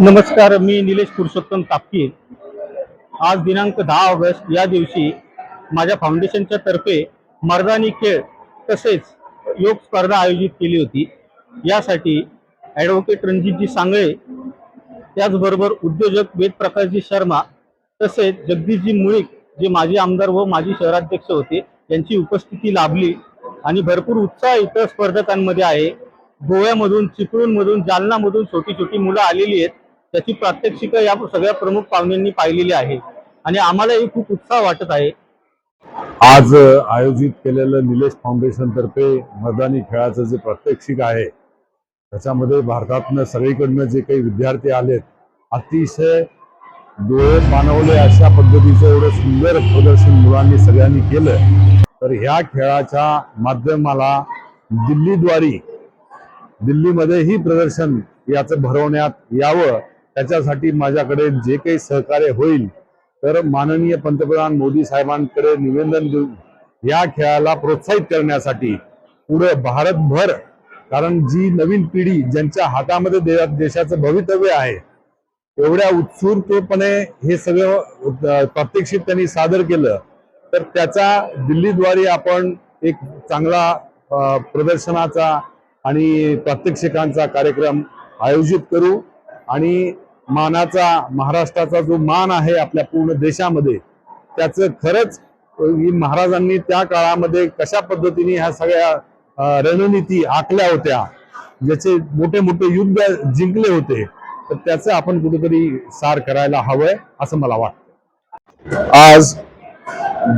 नमस्कार मी निलेश पुरुषोत्तम तापकीर. आज दिनांक दहा ऑगस्ट या दिवशी माझ्या फाउंडेशनच्या तर्फे मर्दानी खेळ तसेच योग स्पर्धा आयोजित केली होती. यासाठी ॲडव्होकेट रणजितजी सांगळे त्याचबरोबर उद्योजक वेदप्रकाशजी शर्मा तसेच जगदीशजी मुळीक जे माजी आमदार व माजी शहराध्यक्ष होते यांची उपस्थिती लाभली आणि भरपूर उत्साह इतर स्पर्धकांमध्ये आहे. गोव्यामधून चिपळूणमधून जालनामधून छोटी छोटी मुलं आलेली आहेत. त्याची प्रात्यक्षिकं या सगळ्या प्रमुख पाहुण्यांनी पाहिलेली आहे आणि आम्हालाही खूप उत्साह वाटत आहे. आज आयोजित केलेलं निलेश फाउंडेशन तर्फे मैदानी खेळाचं जे प्रात्यक्षिक आहे त्याच्यामध्ये भारतातनं सगळीकडनं जे काही विद्यार्थी आलेत अतिशय डोळे पाणवले अशा पद्धतीचं एवढं सुंदर प्रदर्शन मुलांनी सगळ्यांनी केलं. तर ह्या खेळाच्या माध्यमाला दिल्लीद्वारी दिल्लीमध्ये ही प्रदर्शन याचं भरवण्यात यावं त्याच्यासाठी माझ्याकडे जे काही सहकार्य होईल तर माननीय पंतप्रधान मोदी साहेबांकडे निवेदन देऊन या खेळाला प्रोत्साहित करण्यासाठी पुढे भारतभर कारण जी नवीन पिढी ज्यांच्या हातामध्ये देशाचं भवितव्य आहे एवढ्या उत्सुकतेपणे हे सगळं प्रत्यक्षित प्रात्यक्षिक त्यांनी सादर केलं तर त्याचा दिल्लीद्वारे आपण एक चांगला प्रदर्शनाचा आणि प्रात्यक्षिकांचा कार्यक्रम आयोजित करू आणि मानाचा महाराष्ट्राचा जो मान आहे आपल्या पूर्ण देशामध्ये त्याचं खरंच महाराजांनी त्या काळामध्ये कशा पद्धतीने ह्या सगळ्या रणनीती आखल्या होत्या ज्याचे मोठे मोठे युद्ध जिंकले होते तर त्याचं आपण कुठेतरी सार करायला हवंय असं मला वाटतं. आज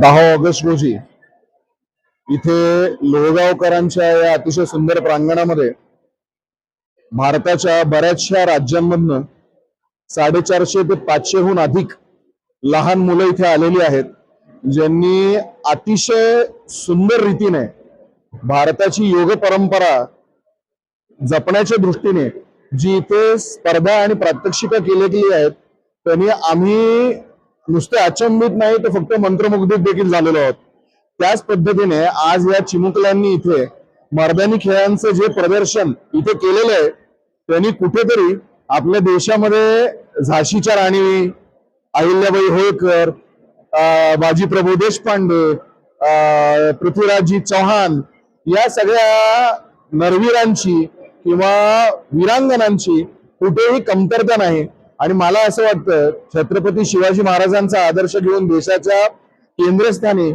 दहा ऑगस्ट रोजी इथे लोहगावकरांच्या या अतिशय सुंदर प्रांगणामध्ये भारताच्या बऱ्याचशा राज्यांमधनं साडेचारशे ते पाचशेहून अधिक लहान मुलं इथे आलेली आहेत ज्यांनी अतिशय सुंदर रीतीने भारताची योग परंपरा जपण्याच्या दृष्टीने जी इथे स्पर्धा आणि प्रात्यक्षिका केली गेली आहेत त्यांनी आम्ही नुसते अचंबित नाही तर फक्त मंत्रमुग्धित देखील झालेलो आहोत. त्याच पद्धतीने आज या चिमुकल्यांनी इथे मर्दानी खेळांचं जे प्रदर्शन इथे केलेलं आहे त्यांनी कुठेतरी आपल्या देशामध्ये झाशीच्या राणी अहिल्याबाई होळकर बाजी बाजीप्रभू देशपांडे पृथ्वीराजजी चौहान या सगळ्या नरवीरांची किंवा वीरांगणांची कुठेही कमतरता नाही. आणि मला असं वाटतं छत्रपती शिवाजी महाराजांचा आदर्श घेऊन देशाच्या केंद्रस्थानी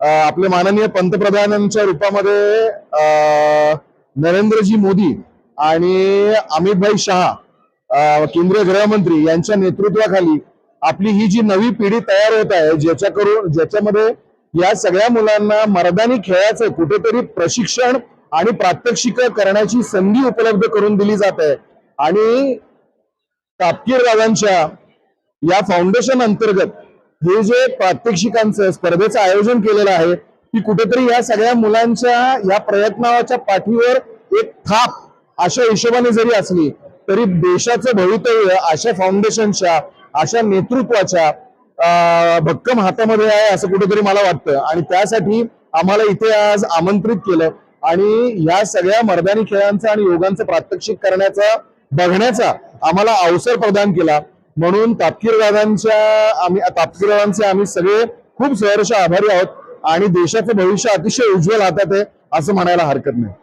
आपले माननीय पंतप्रधानांच्या रूपामध्ये नरेंद्रजी मोदी आणि अमितभाई शहा केंद्रीय गृहमंत्री यांच्या नेतृत्वाखाली आपली ही जी नवी पिढी तयार होत आहे ज्याच्याकडून ज्याच्यामध्ये या सगळ्या मुलांना मर्दानी खेळाचं कुठेतरी प्रशिक्षण आणि प्रात्यक्षिक करण्याची संधी उपलब्ध करून दिली जात आहे. आणि तापकीर दादांच्या या फाउंडेशन अंतर्गत हे जे प्रात्यक्षिकांचं स्पर्धेचं आयोजन केलेलं आहे ती कुठेतरी या सगळ्या मुलांच्या या प्रयत्नाच्या पाठीवर एक थाप अशा हिशोबाने जरी असली तरी देशाचं भवितव्य अशा फाउंडेशनच्या अशा नेतृत्वाच्या भक्कम हातामध्ये आहे असं कुठेतरी मला वाटतं. आणि त्यासाठी आम्हाला इथे आज आमंत्रित केलं. आणि या सगळ्या मर्दानी खेळांचं आणि योगांचं प्रात्यक्षिक करण्याचा बघण्याचा आम्हाला अवसर प्रदान केला. म्हणून तापकीर दादांच्या आम्ही तापकीर दादांचे आम्ही सगळे खूप सहर्ष आभारी आहोत. आणि देशाचं भविष्य अतिशय उज्ज्वल हातात आहे असं म्हणायला हरकत नाही.